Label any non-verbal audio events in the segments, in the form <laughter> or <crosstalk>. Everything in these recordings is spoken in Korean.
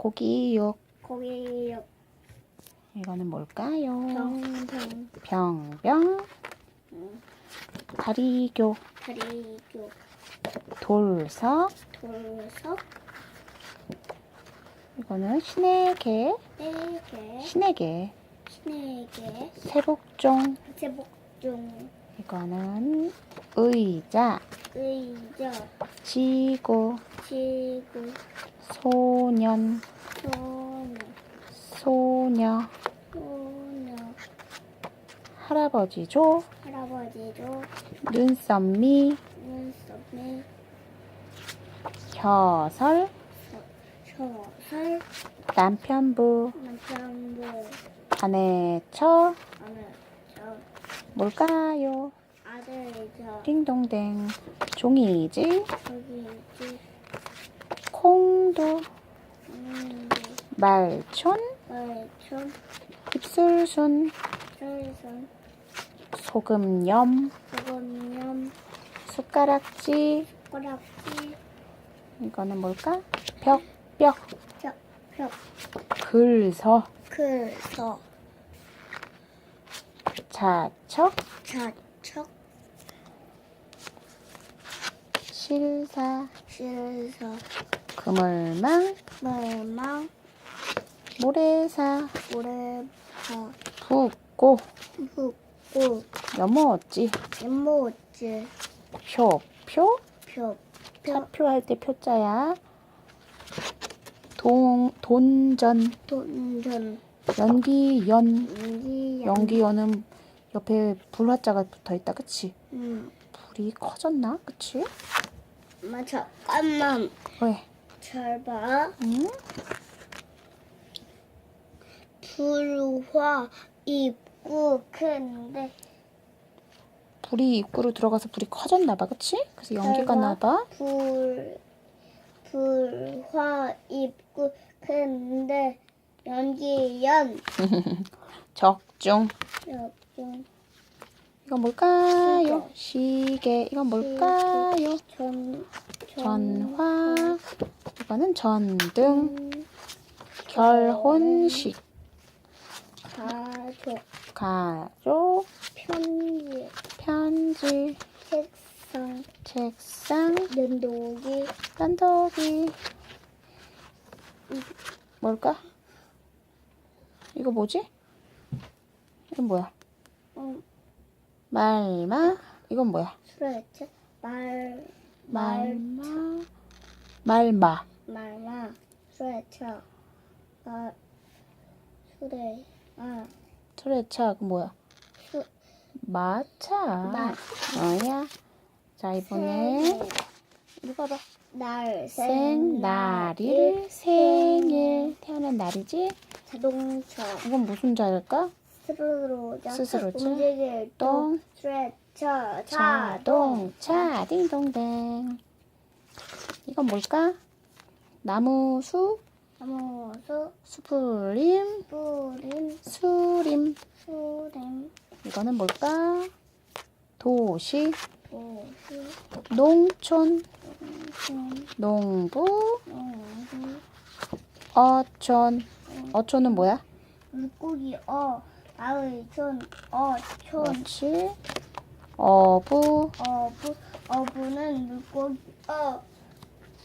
고기육. 고기육 이거는 뭘까요? 병 병 병병. 다리교. 다리교 돌석. 돌석 이거는 신에게. 네개 신에게. 네개 세복종. 제복종 이거는 의자. 의자 지구. 지구 소년. 소녀 소녀. 소녀 할아버지조. 할아버지도 눈썹미. 눈썹에 혀설. 셔설 남편부. 남편부 아내처. 아들 저 뭘까요? 아들 저 띵동댕. 종이지. 저기 있지. 있는데 말촌. 말촌 입술순. 썰선 소금염. 소금염 숟가락지. 꼬락지 이거는 뭘까? 벽. 벽. 벽 글서. 글서 자척. 자척 실사. 실서 그물망. mer망 모래사. 모래파 붓고. 붓고 여모었지. 연모지 표표. 표 차표 할 때 표자야. 동, 돈전. 돈전 연기연. 연기 연기연은 옆에 불화자가 붙어 있다. 그치? 음 불이 커졌나? 그치? 엄마 잠깐만 왜? 잘봐 응? 불화 입구 큰데 불이 입구로 들어가서 불이 커졌나 봐. 그치? 그래서 연기가 봐. 나봐. 불 불화 입구 큰데 연기연 <laughs> 적중. 여중 이건 뭘까요? 시계. 이건 뭘까요? 전 전화. 이거는 전등. 음, 결혼식. 가족 가족. 편지 편지. 책상 책상. 면도기 딴덕이. 뭘까? 이거 뭐지? 이건 뭐야? 음, 말마. 이건 뭐야? 스트레치 말 말마. 말마. 말마 스트레쳐 말 수레 아 트레차 그 뭐야? 수 마차. 마. 어야. 자 이번에 읽어봐. 날 생 날일 생일 태어난 날이지? 자동차 이건 무슨 자일까? 스스로 스스로죠. 움직일 똥. 동 스트레쳐 자동 자동차 딩동댕. 이건 뭘까? 나무 수 나무수 수풀림. 뿌림. 수림. 수림. 이거는 뭘까? 도시. 오시. 농촌. 신 농부. 농부. 어촌. 어촌은 뭐야? 물고기 어. 마을 촌 어촌. 그렇지. 어부. 어부. 어부는 물고기 어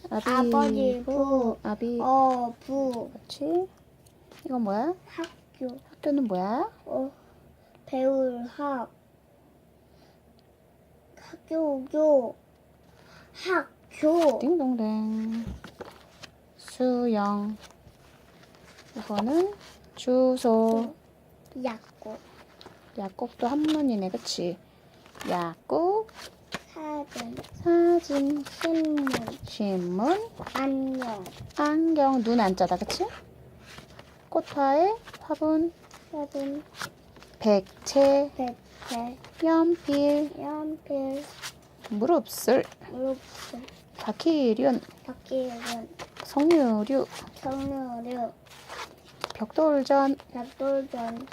아버지 아비부 아비 어부 그렇지. 이건 뭐야? 학교 학교는 뭐야? 어 배울 학 학교 교 학교 딩동댕. 수영. 이거는 주소. 약국 약국도 한문이네, 그치? 약국, 사진 사진, 신문. 신문, 안녕 안경, 눈 안자다, 그치? 꽃화에 화분, 사진 백채, 백태 연필, 연필. 무릎술, 무릎수 바퀴륜, 바퀴는 석류류, 정류류. 벽돌전, 벽돌전.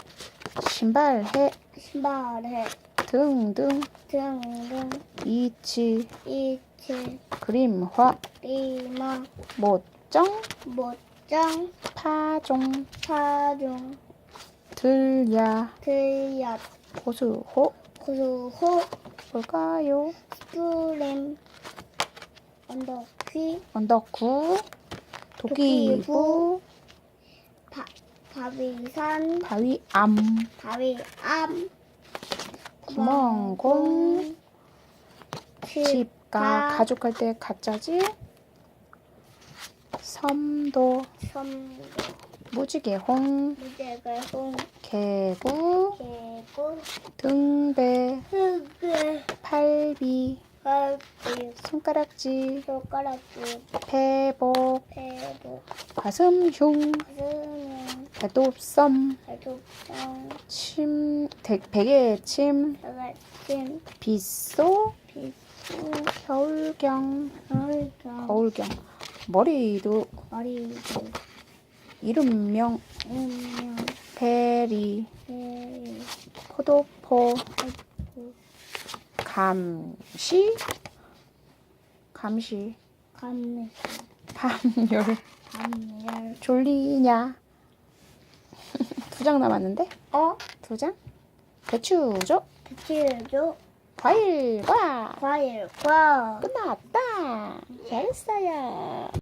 신발해. 신발해 등등 등등 이치, 이치 그림화, 리마 못정, 못정 파장, 파종, 파종, 들야, 들엿, 고수호, 고수호, 뭘까요? 스크램, 언더퀴, 언덕구, 바, 바위산, 바위암, 바위암, 구멍공, 집, 집가, 가족할 때 가짜지? 섬도, 섬도, 무지개홍, 무대가홍, 개구, 개구, 등배, 흑을, 팔비, 갈비, 손가락질, 손가락질, 배복, 배복, 가슴흉, 가슴은, 배도섬, 배독성, 침, 대, 베개침, 사각진, 빗소, 비수, 겨울경, 얼경, 거울경, 머리도, 어리도, 이름명, 운명, 베리, 배리, 포도포, 고, 감시, 감시, 밤열, 감열, 졸리냐. <laughs> 두 장 남았는데? 어? 두 장? 배추죠? 배치죠? 과일과 과일과 끝났다. 잘했어요.